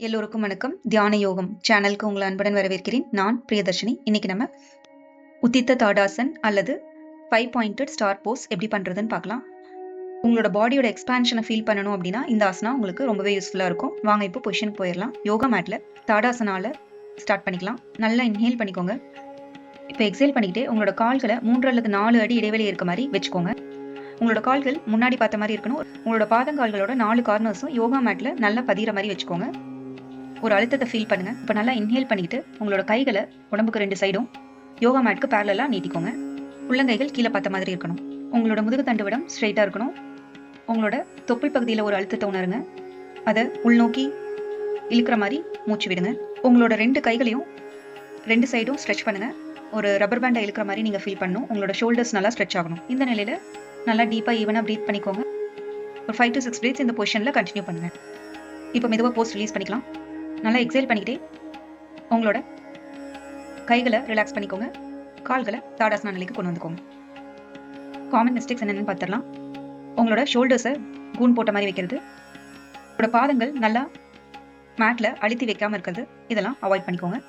எல்லோருக்கும் வணக்கம். தியான யோகம் சேனலுக்கு உங்களை அன்புடன் வரவேற்கிறேன். நான் பிரியதர்ஷினி. இன்னைக்கு நம்ம உத்தித்த தாடாசன் அல்லது ஃபைவ் பாயிண்டட் ஸ்டார் போஸ் எப்படி பண்ணுறதுன்னு பார்க்கலாம். உங்களோட பாடியோட எக்ஸ்பான்ஷனை ஃபீல் பண்ணணும் அப்படின்னா இந்த ஆசனா உங்களுக்கு ரொம்பவே யூஸ்ஃபுல்லாக இருக்கும். வாங்க இப்போ பொசிஷன் போயிடலாம். யோகா மேட்டில் தாடாசனால ஸ்டார்ட் பண்ணிக்கலாம். நல்லா இன்ஹேல் பண்ணிக்கோங்க. இப்போ எக்ஸேல் பண்ணிக்கிட்டே உங்களோட கால்களை மூன்று அல்லது நாலு அடி இடைவெளி இருக்க மாதிரி வச்சுக்கோங்க. உங்களோட கால்கள் முன்னாடி பார்த்த மாதிரி இருக்கணும். உங்களோட பாதங்கால்களோட நாலு கார்னர்ஸும் யோகா மேட்டில் நல்லா பதிகிற மாதிரி வச்சுக்கோங்க. ஒரு அழுத்தத்தை ஃபீல் பண்ணுங்க. இப்போ நல்லா இன்ஹேல் பண்ணிக்கிட்டு உங்களோட கைகளை உடம்புக்கு ரெண்டு சைடும் யோகா மேட்க்கு பேரலாக நீட்டிக்கோங்க. உள்ளங்கைகள் கீழே பார்த்த மாதிரி இருக்கணும். உங்களோட முதுகு தண்டு விடம் ஸ்ட்ரைட்டாக இருக்கணும். உங்களோட தொப்புள் பகுதியில் ஒரு அழுத்தத்தை உணருங்க. அதை உள்நோக்கி இழுக்கிற மாதிரி மூச்சு விடுங்க. உங்களோட ரெண்டு கைகளையும் ரெண்டு சைடும் ஸ்ட்ரெச் பண்ணுங்க. ஒரு ரப்பர் பேண்டை இழுக்கிற மாதிரி நீங்கள் ஃபீல் பண்ணணும். உங்களோட ஷோல்டர்ஸ் நல்லா ஸ்ட்ரெச் ஆகணும். இந்த நிலையில் நல்லா டீப்பாக ஈவனாக ப்ரீத் பண்ணிக்கோங்க. ஒரு ஃபைவ் டு சிக்ஸ் பிரீத்ஸ் இந்த பொசிஷனில் கண்டினியூ பண்ணுங்க. இப்போ மெதுவாக போஸ்ட் ரிலீஸ் பண்ணிக்கலாம். நல்லா எக்ஸைல் பண்ணிக்கிட்டே உங்களோட கைகளை ரிலாக்ஸ் பண்ணிக்கோங்க. கால்களை தாடாசன நிலைக்கு கொண்டு வந்துக்கோங்க. காமன் மிஸ்டேக்ஸ் என்னென்னு பார்த்துடலாம். உங்களோட ஷோல்டர்ஸை கூன் போட்ட மாதிரி வைக்கிறது. உங்களோட பாதங்கள் நல்லா மேட்டில் அழுத்தி வைக்காமல் இருக்கிறது. இதெல்லாம் அவாய்ட் பண்ணிக்கோங்க.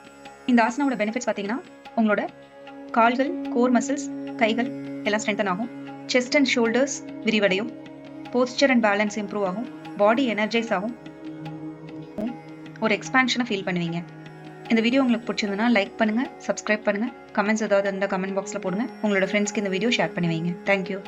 இந்த ஆசனாவோட பெனிஃபிட்ஸ் பார்த்தீங்கன்னா உங்களோட கால்கள் கோர் மசில்ஸ் கைகள் எல்லாம் ஸ்ட்ரென்தன் ஆகும். செஸ்ட் அண்ட் ஷோல்டர்ஸ் விரிவடையும். போஸ்டர் அண்ட் பேலன்ஸ் இம்ப்ரூவ் ஆகும். பாடி எனர்ஜைஸ் ஆகும். ஒரு எக்ஸ்பேன்ஷனை ஃபீல் பண்ணுவீங்க. இந்த வீடியோ உங்களுக்கு பிடிச்சிருந்தனா லைக் பண்ணுங்கள் சப்ஸ்கிரைப் பண்ணுங்க கமெண்ட்ஸ் ஏதாவது இருந்தால் கமெண்ட் பாக்ஸில் போடுங்க. உங்களோட ஃப்ரெண்ட்ஸ்க்கு இந்த வீடியோ ஷேர் பண்ணி வைங்க. தேங்க்யூ